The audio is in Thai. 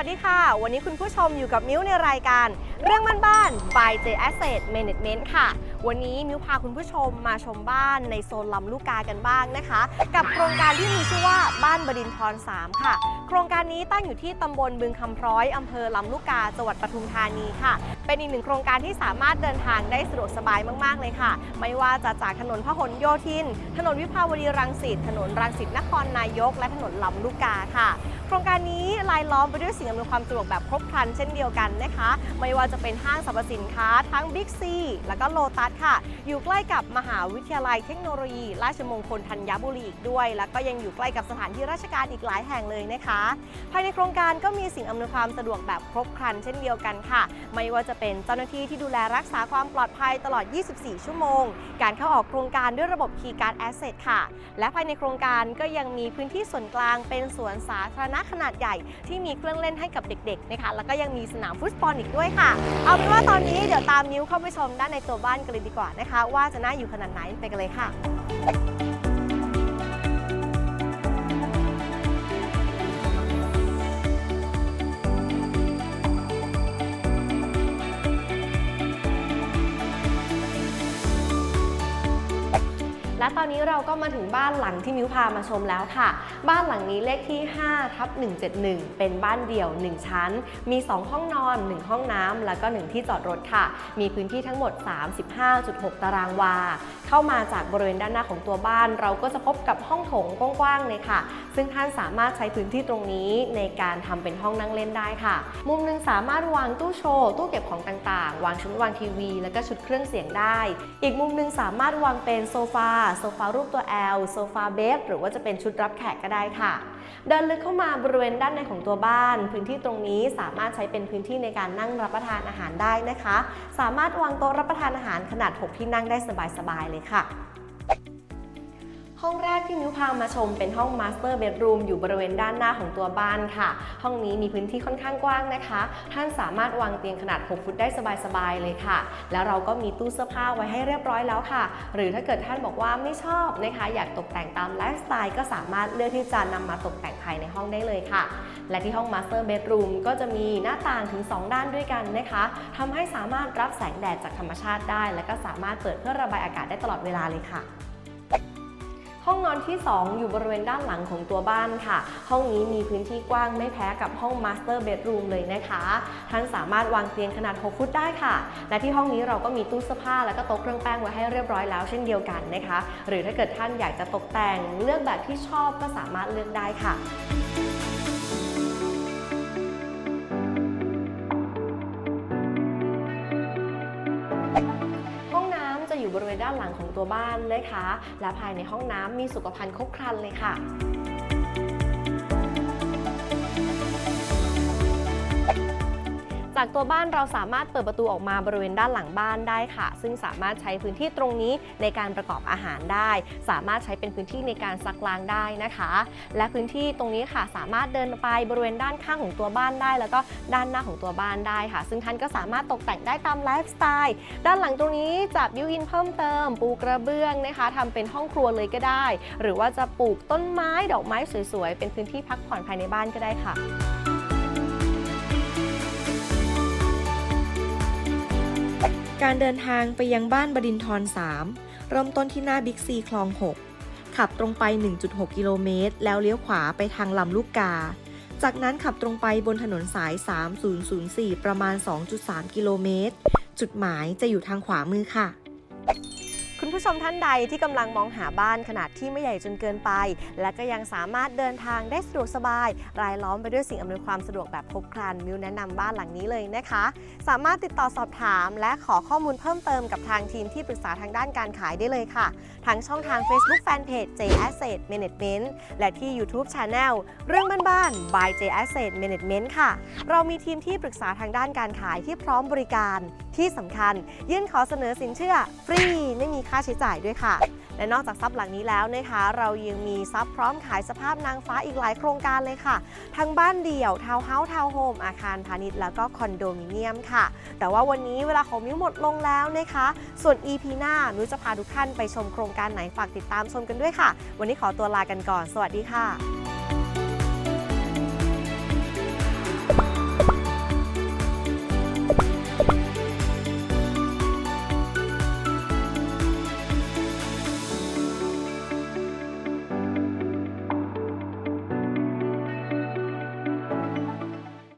วัสดีค่ะ วันนี้คุณผู้ชมอยู่กับมิ้วในรายการ เรื่องบ้านๆ by J Asset Management ค่ะ วันนี้มิวพาคุณผู้ชมมาชมบ้านในโซนลำลูกกากันบ้างนะคะ กับโครงการที่มีชื่อว่าบ้านบดินทร3ค่ะ โครงการนี้ตั้งอยู่ที่ตำบลบึงคำพร้อยอำเภอลำลูกกาจังหวัดปทุมธานีค่ะ เป็นอีกหนึ่งโครงการที่สามารถเดินทางได้สะดวกสบายมากๆเลยค่ะ ไม่ว่าจะจากถนนพหลโยธิน ถนนวิภาวดีรังสิตถนนรังสิตนครนายก และถนนลำลูกกาค่ะ โครงการนี้ลายล้อมไปด้วยสิ่งอำนวยความสะดวกแบบครบครันเช่นเดียวกันนะคะ ไม่ว่าจะเป็นห้างสรรพสินค้าทั้ง Big C แล้วก็โลตัสค่ะ อยู่ใกล้กับมหาวิทยาลัยเทคโนโลยี ราชมงคลธัญบุรีอีกด้วย แล้วก็ยังอยู่ใกล้กับสถานที่ราชการอีกหลายแห่งเลยนะคะ ภายในโครงการก็มีสิ่งอำนวยความสะดวกแบบครบครันเช่นเดียวกันค่ะ ไม่ว่าจะเป็นเจ้าหน้าที่ที่ดูแลรักษาความปลอดภัยตลอด 24 ชั่วโมง การเข้าออกโครงการด้วยระบบ Keycard Asset ค่ะ และภายในโครงการก็ยังมีพื้นที่ส่วนกลางเป็นสวนสาธารณะขนาดใหญ่ ที่มีเครื่องเล่นให้กับเด็กๆนะคะ แล้วก็ยังมีสนามฟุตบอลอีกด้วยค่ะเอาเป็นว่าตอนนี้เดี๋ยวตามนิ้วเข้าไปชมด้านในตัวบ้านกันเลยดีกว่านะคะ ว่าจะน่าอยู่ขนาดไหนไปกันเลยค่ะ และตอนนี้เราก็มาถึงบ้านหลังที่มิวพามาชมแล้วค่ะ บ้านหลังนี้เลขที่5ทับ171 เป็นบ้านเดี่ยว 1 ชั้น มี 2 ห้องนอน 1 ห้องน้ำแล้วก็ 1 ที่จอดรถค่ะ มีพื้นที่ทั้งหมด 35.6 ตารางวา เข้ามาจากบริเวณด้านหน้าของตัวบ้าน เราก็จะพบกับห้องโถงกว้างๆเลยค่ะ ซึ่งท่านสามารถใช้พื้นที่ตรงนี้ในการทำเป็นห้องนั่งเล่นได้ค่ะ มุมหนึงสามารถวางตู้โชว์ ตู้เก็บของต่างๆ วางชุดวางทีวี แล้วก็ชุดเครื่องเสียงได้ อีกมุมหนึงสามารถวางเป็นโซฟาโซฟารูปตัว L โซฟาเบสหรือว่าจะเป็นชุดรับแขกก็ได้ค่ะ เดินลึกเข้ามาบริเวณด้านในของตัวบ้าน พื้นที่ตรงนี้สามารถใช้เป็นพื้นที่ในการนั่งรับประทานอาหารได้นะคะ สามารถวางโต๊ะรับประทานอาหารขนาด 6 ที่นั่งได้สบายๆเลยค่ะ ห้องแรกที่มิวพามาชมเป็นห้องมาสเตอร์เบดรูมอยู่บริเวณด้านหน้าของตัวบ้านค่ะ ห้องนี้มีพื้นที่ค่อนข้างกว้างนะคะ ท่านสามารถวางเตียงขนาด 6 ฟุตได้สบายๆเลยค่ะ แล้วเราก็มีตู้เสื้อผ้าไว้ให้เรียบร้อยแล้วค่ะ หรือถ้าเกิดท่านบอกว่าไม่ชอบนะคะ อยากตกแต่งตามไลฟ์สไตล์ก็สามารถเลือกที่จะนำมาตกแต่งภายในห้องได้เลยค่ะ และที่ห้องมาสเตอร์เบดรูมก็จะมีหน้าต่างถึง 2 ด้านด้วยกันนะคะทำให้สามารถรับแสงแดดจากธรรมชาติได้ และก็สามารถเปิดเพื่อระบายอากาศได้ตลอดเวลาเลยค่ะ ห้องนอนที่ 2 อยู่บริเวณด้านหลังของตัวบ้านค่ะ ห้องนี้มีพื้นที่กว้างไม่แพ้กับห้องมาสเตอร์เบดรูมเลยนะคะ ท่านสามารถวางเตียงขนาด 6 ฟุตได้ค่ะ และที่ห้องนี้เราก็มีตู้เสื้อผ้าแล้วก็โต๊ะเครื่องแป้งไว้ให้เรียบร้อยแล้วเช่นเดียวกันนะคะ หรือถ้าเกิดท่านอยากจะตกแต่งเลือกแบบที่ชอบก็สามารถเลือกได้ค่ะ ด้านหลังของตัวบ้านนะคะ และภายในห้องน้ำมีสุขภัณฑ์ครบครันเลยค่ะ จากตัวบ้านเราสามารถเปิดประตูออกมาบริเวณด้านหลังบ้านได้ค่ะ ซึ่งสามารถใช้พื้นที่ตรงนี้ในการประกอบอาหารได้ สามารถใช้เป็นพื้นที่ในการซักล้างได้นะคะ และพื้นที่ตรงนี้ค่ะ สามารถเดินไปบริเวณด้านข้างของตัวบ้านได้ แล้วก็ด้านหน้าของตัวบ้านได้ค่ะ ซึ่งท่านก็สามารถตกแต่งได้ตามไลฟ์สไตล์ด้านหลังตรงนี้จับบิวอินเพิ่มเติม ปูกระเบื้องนะคะทำเป็นห้องครัวเลยก็ได้ หรือว่าจะปลูกต้นไม้ดอกไม้สวยๆ เป็นพื้นที่พักผ่อนภายในบ้านก็ได้ค่ะ การเดินทางไปยังบ้านบดินทร์3เริ่มต้นที่หน้าบิ๊กซีคลอง 6 ขับตรงไป 1.6 กิโลเมตร แล้วเลี้ยวขวาไปทางลำลูกกา จากนั้นขับตรงไปบนถนนสาย 3004 ประมาณ 2.3 กิโลเมตร จุดหมายจะอยู่ทางขวามือค่ะ คุณผู้ชมท่านใดที่กำลังมองหาบ้านขนาดที่ไม่ใหญ่จนเกินไป และก็ยังสามารถเดินทางได้สะดวกสบาย รายล้อมไปด้วยสิ่งอำนวยความสะดวกแบบครบครันมิวแนะนำบ้านหลังนี้เลยนะคะ สามารถติดต่อสอบถาม และขอข้อมูลเพิ่มเติมกับทางทีมที่ปรึกษาทางด้านการขายได้เลยค่ะ ทั้งช่องทาง Facebook Fanpage J Asset Management และที่ YouTube Channel เรื่องบ้านๆ by J Asset Management ค่ะ เรามีทีมที่ปรึกษาทางด้านการขายที่พร้อมบริการที่สำคัญ ยื่นขอเสนอสินเชื่อฟรีไม่มีค่าใช้จ่ายด้วยค่ะ และนอกจากทรัพย์หลังนี้แล้วนะคะ เรายังมีทรัพย์พร้อมขายสภาพนางฟ้าอีกหลายโครงการเลยค่ะ ทั้งบ้านเดี่ยวทาวน์เฮาส์ทาวน์โฮมอาคารพาณิชย์แล้วก็คอนโดมิเนียมค่ะ แต่ว่าวันนี้เวลาของมิ้วหมดลงแล้วนะคะ ส่วน EP หน้ามิ้วจะพาทุกท่านไปชมโครงการไหนฝากติดตามชมกันด้วยค่ะ วันนี้ขอตัวลากันก่อน สวัสดีค่ะ